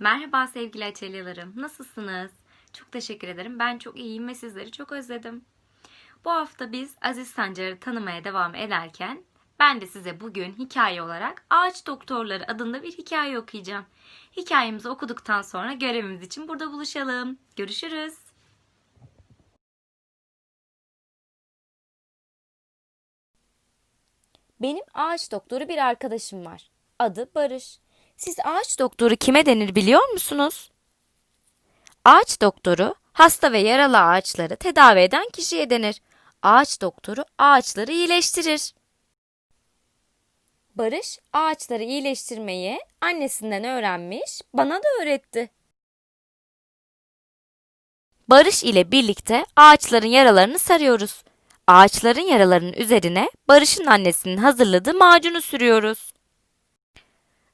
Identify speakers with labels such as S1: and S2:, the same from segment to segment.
S1: Merhaba sevgili açelyalarım. Nasılsınız? Çok teşekkür ederim. Ben çok iyiyim ve sizleri çok özledim. Bu hafta biz Aziz Sancar'ı tanımaya devam ederken ben de size bugün hikaye olarak Ağaç Doktorları adında bir hikaye okuyacağım. Hikayemizi okuduktan sonra görevimiz için burada buluşalım. Görüşürüz.
S2: Benim ağaç doktoru bir arkadaşım var. Adı Barış. Siz ağaç doktoru kime denir biliyor musunuz? Ağaç doktoru hasta ve yaralı ağaçları tedavi eden kişiye denir. Ağaç doktoru ağaçları iyileştirir. Barış ağaçları iyileştirmeyi annesinden öğrenmiş, bana da öğretti. Barış ile birlikte ağaçların yaralarını sarıyoruz. Ağaçların yaralarının üzerine Barış'ın annesinin hazırladığı macunu sürüyoruz.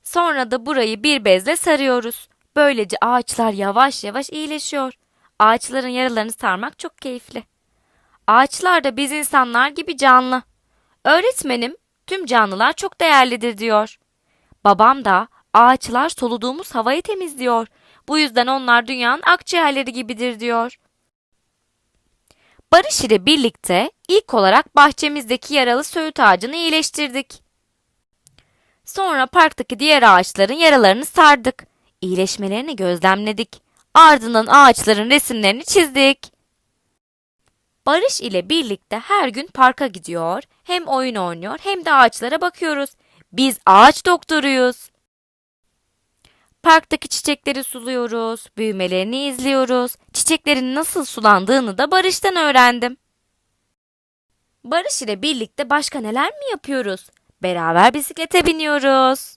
S2: Sonra da burayı bir bezle sarıyoruz. Böylece ağaçlar yavaş yavaş iyileşiyor. Ağaçların yaralarını sarmak çok keyifli. Ağaçlar da biz insanlar gibi canlı. Öğretmenim tüm canlılar çok değerlidir diyor. Babam da ağaçlar soluduğumuz havayı temizliyor. Bu yüzden onlar dünyanın akciğerleri gibidir diyor. Barış ile birlikte ilk olarak bahçemizdeki yaralı söğüt ağacını iyileştirdik. Sonra parktaki diğer ağaçların yaralarını sardık. İyileşmelerini gözlemledik. Ardından ağaçların resimlerini çizdik. Barış ile birlikte her gün parka gidiyor, hem oyun oynuyor hem de ağaçlara bakıyoruz. Biz ağaç doktoruyuz. Parktaki çiçekleri suluyoruz, büyümelerini izliyoruz. Çiçeklerin nasıl sulandığını da Barış'tan öğrendim. Barış ile birlikte başka neler mi yapıyoruz? Beraber bisiklete biniyoruz.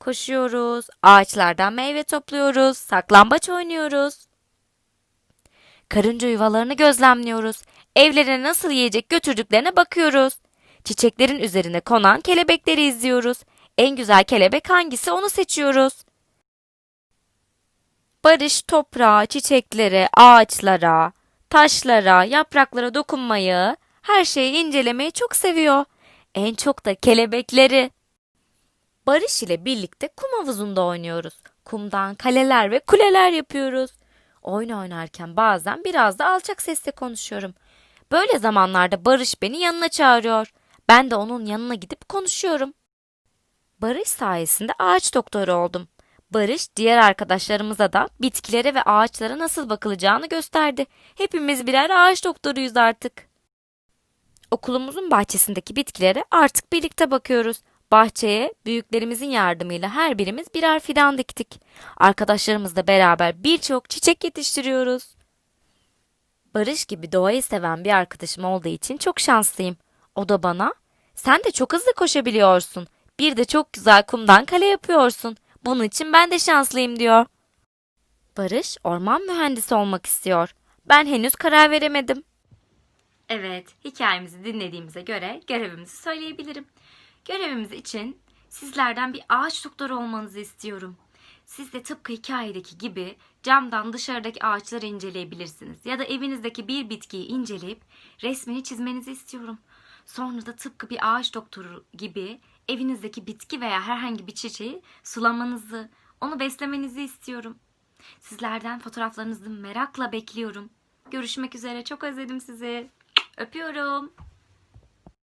S2: Koşuyoruz, ağaçlardan meyve topluyoruz, saklambaç oynuyoruz. Karınca yuvalarını gözlemliyoruz. Evlerine nasıl yiyecek götürdüklerine bakıyoruz. Çiçeklerin üzerine konan kelebekleri izliyoruz. En güzel kelebek hangisi onu seçiyoruz. Barış toprağa, çiçeklere, ağaçlara, taşlara, yapraklara dokunmayı, her şeyi incelemeyi çok seviyor. En çok da kelebekleri. Barış ile birlikte kum havuzunda oynuyoruz. Kumdan kaleler ve kuleler yapıyoruz. Oyun oynarken bazen biraz da alçak sesle konuşuyorum. Böyle zamanlarda Barış beni yanına çağırıyor. Ben de onun yanına gidip konuşuyorum. Barış sayesinde ağaç doktoru oldum. Barış diğer arkadaşlarımıza da bitkilere ve ağaçlara nasıl bakılacağını gösterdi. Hepimiz birer ağaç doktoruyuz artık. Okulumuzun bahçesindeki bitkilere artık birlikte bakıyoruz. Bahçeye büyüklerimizin yardımıyla her birimiz birer fidan diktik. Arkadaşlarımızla beraber birçok çiçek yetiştiriyoruz. Barış gibi doğayı seven bir arkadaşım olduğu için çok şanslıyım. O da bana, sen de çok hızlı koşabiliyorsun. Bir de çok güzel kumdan kale yapıyorsun. Bunun için ben de şanslıyım diyor. Barış orman mühendisi olmak istiyor. Ben henüz karar veremedim.
S1: Evet, hikayemizi dinlediğimize göre görevimizi söyleyebilirim. Görevimiz için sizlerden bir ağaç doktoru olmanızı istiyorum. Siz de tıpkı hikayedeki gibi camdan dışarıdaki ağaçları inceleyebilirsiniz. Ya da evinizdeki bir bitkiyi inceleyip resmini çizmenizi istiyorum. Sonra da tıpkı bir ağaç doktoru gibi evinizdeki bitki veya herhangi bir çiçeği sulamanızı, onu beslemenizi istiyorum. Sizlerden fotoğraflarınızı merakla bekliyorum. Görüşmek üzere. Çok özledim sizi. Öpüyorum.